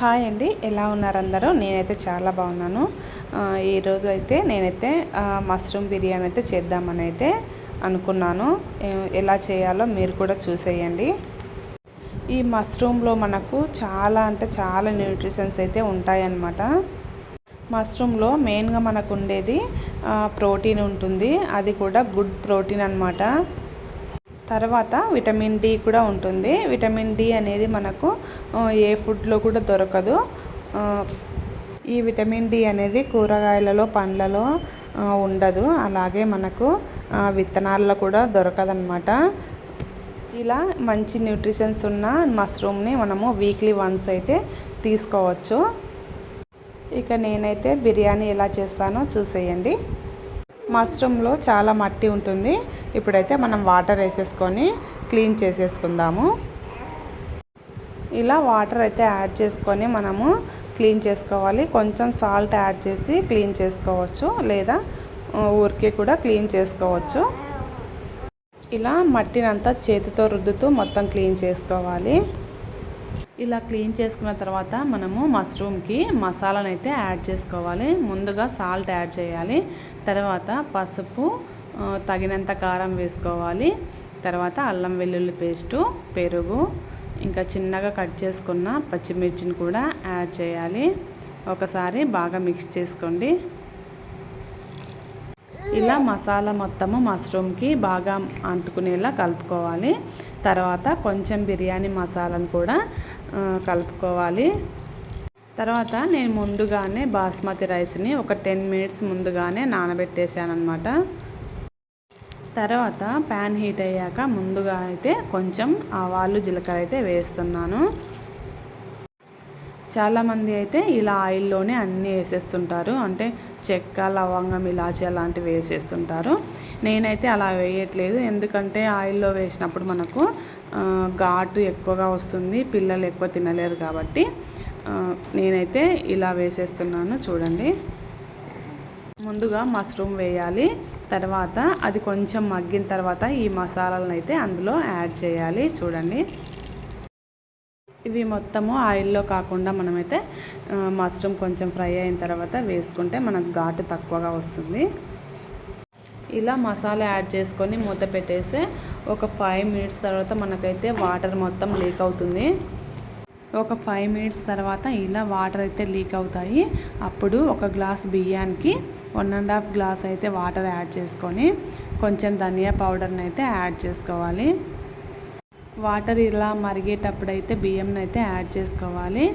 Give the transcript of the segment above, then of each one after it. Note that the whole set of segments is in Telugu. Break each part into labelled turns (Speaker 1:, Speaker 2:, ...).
Speaker 1: హాయ్ అండి ఎలా ఉన్నారు అందరూ? నేనైతే చాలా బాగున్నాను. ఈరోజు అయితే నేనైతే మష్రూమ్ బిర్యానీ అయితే చేద్దామని అయితే అనుకున్నాను. ఎలా చేయాలో మీరు కూడా చూసేయండి. ఈ మష్రూమ్లో మనకు చాలా అంటే చాలా న్యూట్రిషన్స్ అయితే ఉంటాయన్నమాట. మష్రూమ్లో మెయిన్గా మనకు ఉండేది ప్రోటీన్ ఉంటుంది. అది కూడా గుడ్ ప్రోటీన్ అనమాట తర్వాత విటమిన్ డి కూడా ఉంటుంది. విటమిన్ డి అనేది మనకు ఏ ఫుడ్లో కూడా దొరకదు. ఈ విటమిన్ డి అనేది కూరగాయలలో పండ్లలో ఉండదు. అలాగే మనకు విత్తనాల్లో కూడా దొరకదనమాట ఇలా మంచి న్యూట్రిషన్స్ ఉన్న మష్రూమ్ని మనము వీక్లీ వన్స్ అయితే తీసుకోవచ్చు. ఇక నేనైతే బిర్యానీ ఎలా చేస్తానో చూసేయండి. మష్రూమ్లో చాలా మట్టి ఉంటుంది. ఇప్పుడైతే మనం వాటర్ వేసేసుకొని క్లీన్ చేసేసుకుందాము. ఇలా వాటర్ అయితే యాడ్ చేసుకొని మనము క్లీన్ చేసుకోవాలి. కొంచెం సాల్ట్ యాడ్ చేసి క్లీన్ చేసుకోవచ్చు. లేదా ఊరికే కూడా క్లీన్ చేసుకోవచ్చు. ఇలా మట్టినంతా చేతితో రుద్దుతూ మొత్తం క్లీన్ చేసుకోవాలి. ఇలా క్లీన్ చేసుకున్న తర్వాత మనము మష్రూమ్కి మసాలాను అయితే యాడ్ చేసుకోవాలి. ముందుగా సాల్ట్ యాడ్ చేయాలి. తర్వాత పసుపు తగినంత కారం వేసుకోవాలి. తర్వాత అల్లం వెల్లుల్లి పేస్టు పెరుగు ఇంకా చిన్నగా కట్ చేసుకున్న పచ్చిమిర్చిని కూడా యాడ్ చేయాలి. ఒకసారి బాగా మిక్స్ చేసుకోండి. ఇలా మసాలా మొత్తము మష్రూమ్కి బాగా అంటుకునేలా కలుపుకోవాలి. తర్వాత కొంచెం బిర్యానీ మసాలాను కూడా కలుపుకోవాలి. తర్వాత నేను ముందుగానే బాస్మతి రైస్ని ఒక టెన్ మినిట్స్ ముందుగానే నానబెట్టేశాను అనమాట తర్వాత ప్యాన్ హీట్ అయ్యాక ముందుగా అయితే కొంచెం ఆవాలు జీలకర్ర అయితే వేస్తున్నాను. చాలామంది అయితే ఇలా ఆయిల్లోనే అన్నీ వేసేస్తుంటారు. అంటే చెక్క లవంగం ఇలాచి అలాంటివి వేసేస్తుంటారు. నేనైతే అలా వేయట్లేదు. ఎందుకంటే ఆయిల్లో వేసినప్పుడు మనకు ఘాటు ఎక్కువగా వస్తుంది. పిల్లలు ఎక్కువ తినలేరు కాబట్టి నేనైతే ఇలా వేసేస్తున్నాను. చూడండి. ముందుగా మష్రూమ్ వేయాలి. తర్వాత అది కొంచెం మగ్గిన తర్వాత ఈ మసాలాలను అయితే అందులో యాడ్ చేయాలి. చూడండి. ఇవి మొత్తము ఆయిల్లో కాకుండా మనమైతే మష్రూమ్ కొంచెం ఫ్రై అయిన తర్వాత వేసుకుంటే మనకు ఘాటు తక్కువగా వస్తుంది. ఇలా మసాలా యాడ్ చేసుకొని మూత పెట్టేసి ఒక ఫైవ్ మినిట్స్ తర్వాత మనకైతే వాటర్ మొత్తం లీక్ అవుతుంది. ఒక ఫైవ్ మినిట్స్ తర్వాత ఇలా వాటర్ అయితే లీక్ అవుతాయి. అప్పుడు ఒక గ్లాస్ బియ్యానికి వన్ అండ్ హాఫ్ గ్లాస్ అయితే వాటర్ యాడ్ చేసుకొని కొంచెం ధనియా పౌడర్ని అయితే యాడ్ చేసుకోవాలి. వాటర్ ఇలా మరిగేటప్పుడు అయితే బియ్యంని అయితే యాడ్ చేసుకోవాలి.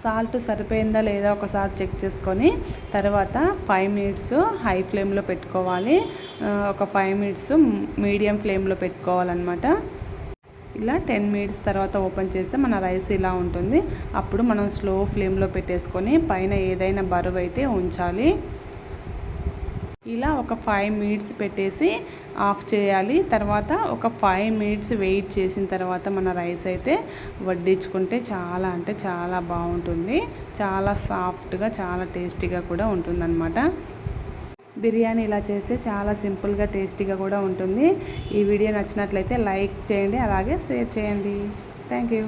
Speaker 1: సాల్ట్ సరిపోయిందా లేదా ఒకసారి చెక్ చేసుకొని తర్వాత ఫైవ్ మినిట్స్ హై ఫ్లేమ్లో పెట్టుకోవాలి. ఒక ఫైవ్ మినిట్స్ మీడియం ఫ్లేమ్లో పెట్టుకోవాలన్నమాట. ఇలా టెన్ మినిట్స్ తర్వాత ఓపెన్ చేస్తే మన రైస్ ఇలా ఉంటుంది. అప్పుడు మనం స్లో ఫ్లేమ్లో పెట్టేసుకొని పైన ఏదైనా బరువు అయితే ఉంచాలి. ఇలా ఒక ఫైవ్ మినిట్స్ పెట్టేసి ఆఫ్ చేయాలి. తర్వాత ఒక ఫైవ్ మినిట్స్ వెయిట్ చేసిన తర్వాత మన రైస్ అయితే వడ్డించుకుంటే చాలా అంటే చాలా బాగుంటుంది. చాలా సాఫ్ట్గా చాలా టేస్టీగా కూడా ఉంటుందన్నమాట. బిర్యానీ ఇలా చేస్తే చాలా సింపుల్గా టేస్టీగా కూడా ఉంటుంది. ఈ వీడియో నచ్చినట్లయితే లైక్ చేయండి అలాగే షేర్ చేయండి. Thank you